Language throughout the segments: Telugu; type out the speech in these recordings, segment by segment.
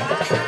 Okay.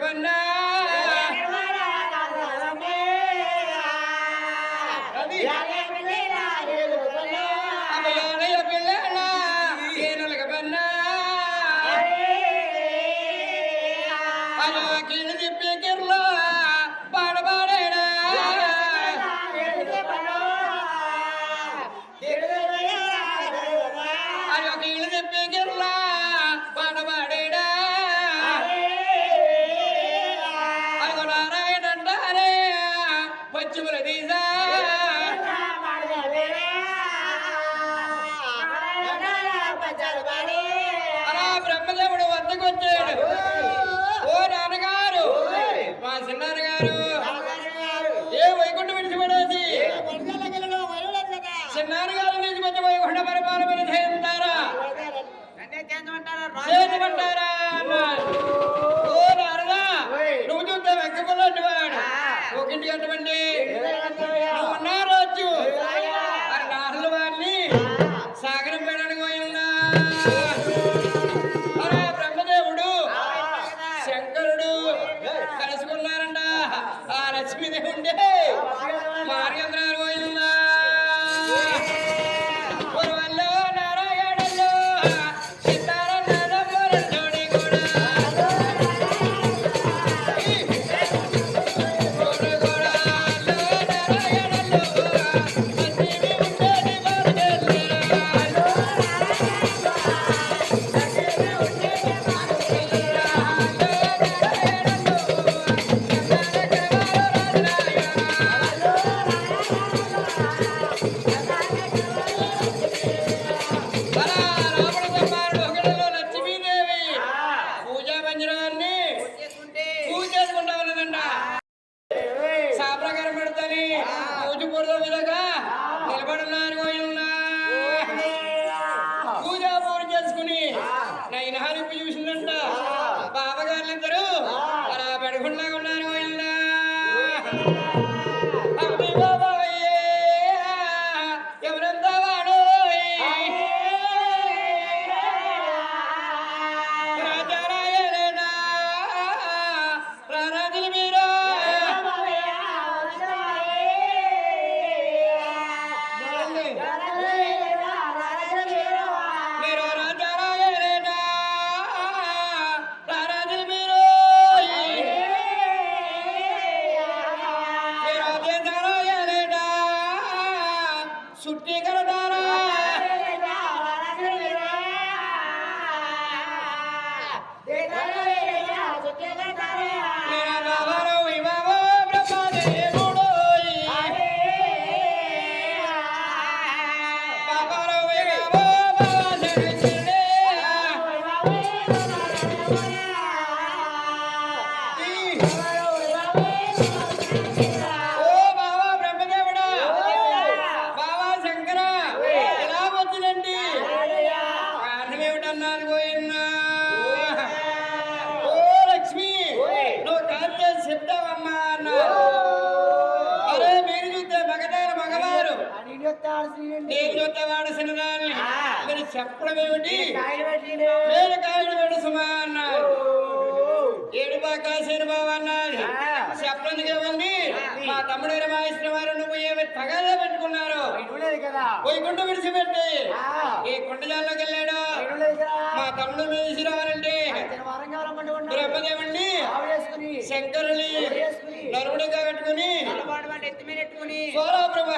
never know. Yeah. ఆ లక్ష్మీదేవి ఉండే. పూజ పూర్వ సుట్టి కలదారా నేను చూస్తే వాడు సినదాన్ని మీరు చెప్పడం ఏమిటి? నేను కాయలు పెడుసుమా అన్నారు. ఏడు బాగా బాబు అన్నారు. చెప్పడానికి ఏముంది మా తమ్ముడు రమాయిస్తున్న వారు నువ్వు ఏమి తగదా పెట్టుకున్నారు? వైకుంఠ విడిచిపెట్టి. ఈ కుండజాల్లోకి వెళ్ళాడు. మా తమ్ముడు విసిరావాలంటే బ్రహ్మదేవుణ్ణి శంకరుని నరుడిగా కట్టుకుని సోలా బ్రహ్మ